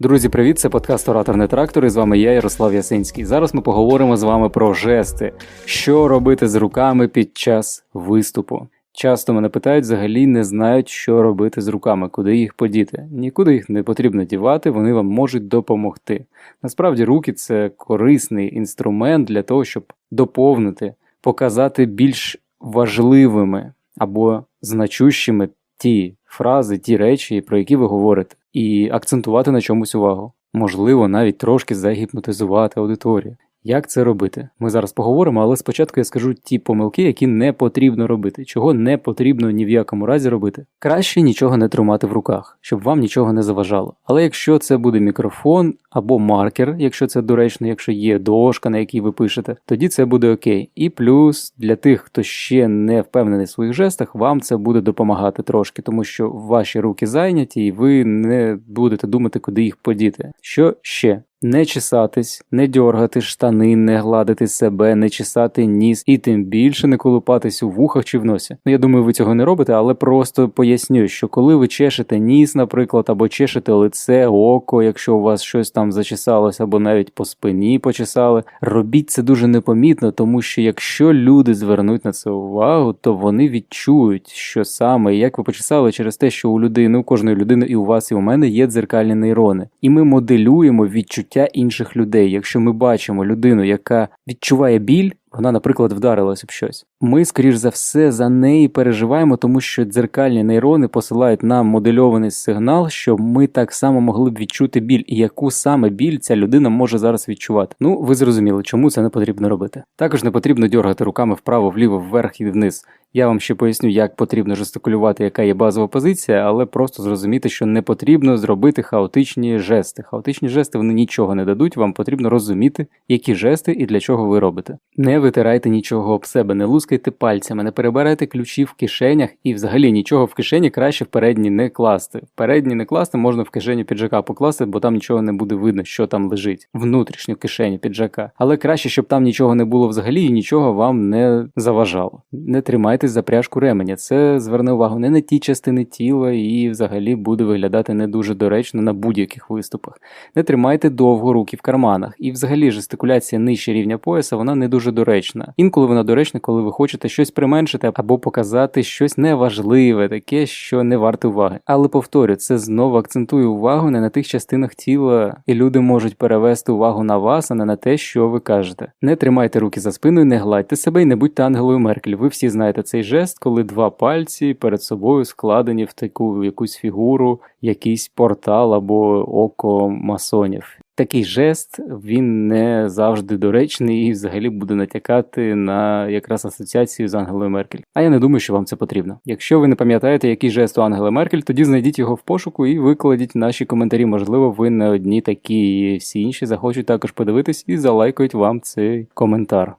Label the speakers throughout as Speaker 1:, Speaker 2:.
Speaker 1: Друзі, привіт! Це подкаст Ораторний трактор. І з вами я, Ярослав Ясинський. Зараз ми поговоримо з вами про жести, що робити з руками під час виступу. Часто мене питають, взагалі не знають, що робити з руками, куди їх подіти. Нікуди їх не потрібно дівати, вони вам можуть допомогти. Насправді, руки це корисний інструмент для того, щоб доповнити, показати більш важливими або значущими ті фрази, ті речі, про які ви говорите, і акцентувати на чомусь увагу. Можливо, навіть трошки загіпнотизувати аудиторію. Як це робити? Ми зараз поговоримо, але спочатку я скажу ті помилки, які не потрібно робити, чого не потрібно ні в якому разі робити. Краще нічого не тримати в руках, щоб вам нічого не заважало. Але якщо це буде мікрофон або маркер, якщо це доречно, якщо є дошка, на якій ви пишете, тоді це буде окей. І плюс для тих, хто ще не впевнений в своїх жестах, вам це буде допомагати трошки, тому що ваші руки зайняті, і ви не будете думати, куди їх подіти. Що ще? Не чесатись, не дьоргати штани, не гладити себе, не чесати ніс і тим більше не колупатись у вухах чи в носі. Ну я думаю, ви цього не робите, але просто поясню, що коли ви чешете ніс, наприклад, або чешете лице, око, якщо у вас щось там зачесалось, або навіть по спині почесали, робіть це дуже непомітно, тому що якщо люди звернуть на це увагу, то вони відчують, що саме як ви почесали через те, що у людини, у кожної людини, і у вас, і у мене є дзеркальні нейрони, і ми моделюємо відчуття інших людей. Якщо ми бачимо людину, яка відчуває біль, вона, наприклад, вдарилась об щось. Ми, скоріш за все, за неї переживаємо, тому що дзеркальні нейрони посилають нам модельований сигнал, що ми так само могли б відчути біль, і яку саме біль ця людина може зараз відчувати. Ну, ви зрозуміли, чому це не потрібно робити. Також не потрібно дергати руками вправо, вліво, вверх і вниз. Я вам ще поясню, як потрібно жестикулювати, яка є базова позиція, але просто зрозуміти, що не потрібно зробити хаотичні жести. Хаотичні жести вони нічого не дадуть. Вам потрібно розуміти, які жести і для чого ви робите. Не витирайте нічого об себе, не лускайте пальцями, не перебирайте ключі в кишенях і взагалі нічого в кишені краще в передні не класти. В передні не класти можна в кишеню піджака покласти, бо там нічого не буде видно, що там лежить. Внутрішню кишеню піджака. Але краще, щоб там нічого не було взагалі і нічого вам не заважало. Не тримайтесь за пряжку ременя. Це зверне увагу не на ті частини тіла і взагалі буде виглядати не дуже доречно на будь-яких виступах. Не тримайте довго руки в карманах. І взагалі жестикуляція нижче рівня пояса вона не дуже доречна. Інколи вона доречна, коли ви хочете щось применшити або показати щось неважливе, таке, що не варте уваги. Але повторю, це знову акцентує увагу не на тих частинах тіла, і люди можуть перевести увагу на вас, а не на те, що ви кажете. Не тримайте руки за спиною, не гладьте себе і не будьте ангелою Меркель. Ви всі знаєте цей жест, коли два пальці перед собою складені в таку якусь фігуру, якийсь портал або око масонів. Такий жест він не завжди доречний і взагалі буде натякати на якраз асоціацію з Ангелою Меркель. А я не думаю, що вам це потрібно. Якщо ви не пам'ятаєте, який жест у Ангели Меркель, тоді знайдіть його в пошуку і викладіть наші коментарі. Можливо, ви не одні такі, всі інші захочуть також подивитись і залайкають вам цей коментар.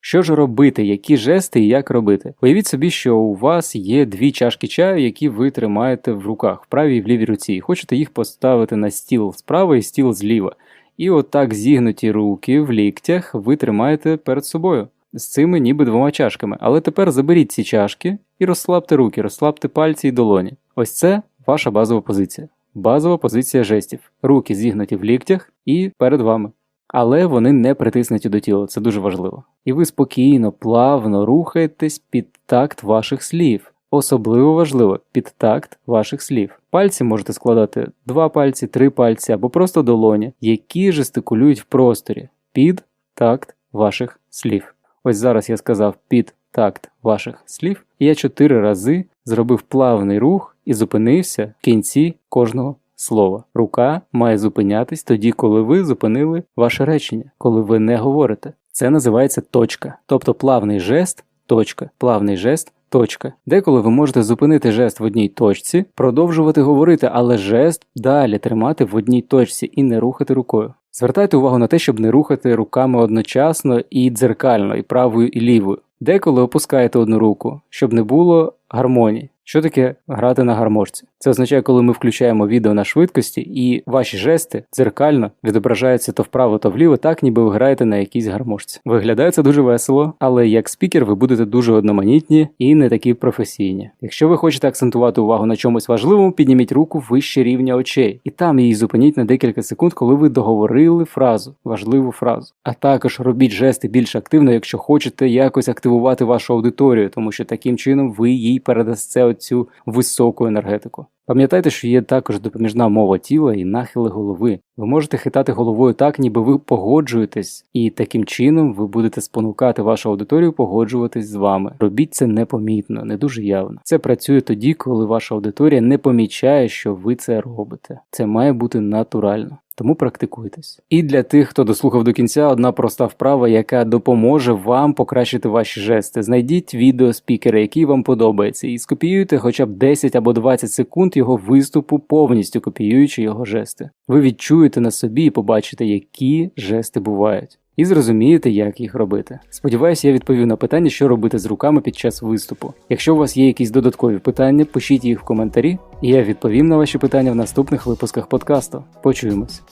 Speaker 1: Що ж робити, які жести і як робити? Уявіть собі, що у вас є дві чашки чаю, які ви тримаєте в руках, в правій і в лівій руці, і хочете їх поставити на стіл справа і стіл зліва. І отак зігнуті руки в ліктях ви тримаєте перед собою з цими ніби двома чашками. Але тепер заберіть ці чашки і розслабте руки, розслабте пальці і долоні. Ось це ваша базова позиція. Базова позиція жестів. Руки зігнуті в ліктях і перед вами але вони не притиснуті до тіла, це дуже важливо. І ви спокійно, плавно рухаєтесь під такт ваших слів. Особливо важливо під такт ваших слів. Пальці можете складати два пальці, три пальці або просто долоні, які жестикулюють в просторі під такт ваших слів. Ось зараз я сказав під такт ваших слів, і я чотири рази зробив плавний рух і зупинився в кінці кожного слова. Рука має зупинятись тоді, коли ви зупинили ваше речення, коли ви не говорите. Це називається точка, тобто плавний жест, точка, плавний жест. Точка. Деколи ви можете зупинити жест в одній точці, продовжувати говорити, але жест далі тримати в одній точці і не рухати рукою. Звертайте увагу на те, щоб не рухати руками одночасно і дзеркально, і правою, і лівою. Деколи опускаєте одну руку, щоб не було гармонії. Що таке грати на гармошці? Це означає, коли ми включаємо відео на швидкості, і ваші жести дзеркально відображаються то вправо, то вліво, так ніби ви граєте на якійсь гармошці. Виглядає це дуже весело, але як спікер ви будете дуже одноманітні і не такі професійні. Якщо ви хочете акцентувати увагу на чомусь важливому, підніміть руку вище рівня очей, і там її зупиніть на декілька секунд, коли ви договорили фразу, важливу фразу. А також робіть жести більш активно, якщо хочете якось активувати вашу аудиторію, тому що таким чином ви їй передасте оцю високу енергетику. Пам'ятайте, що є також допоміжна мова тіла і нахили голови. Ви можете хитати головою так, ніби ви погоджуєтесь, і таким чином ви будете спонукати вашу аудиторію погоджуватись з вами. Робіть це непомітно, не дуже явно. Це працює тоді, коли ваша аудиторія не помічає, що ви це робите. Це має бути натурально. Тому практикуйтесь. І для тих, хто дослухав до кінця, одна проста вправа, яка допоможе вам покращити ваші жести. Знайдіть відео спікера, який вам подобається, і скопіюйте хоча б 10 або 20 секунд його виступу, повністю копіюючи його жести. Ви відчуєте на собі і побачите, які жести бувають. І зрозумієте, як їх робити. Сподіваюсь, я відповів на питання, що робити з руками під час виступу. Якщо у вас є якісь додаткові питання, пишіть їх в коментарі, і я відповім на ваші питання в наступних випусках подкасту. Почуємось.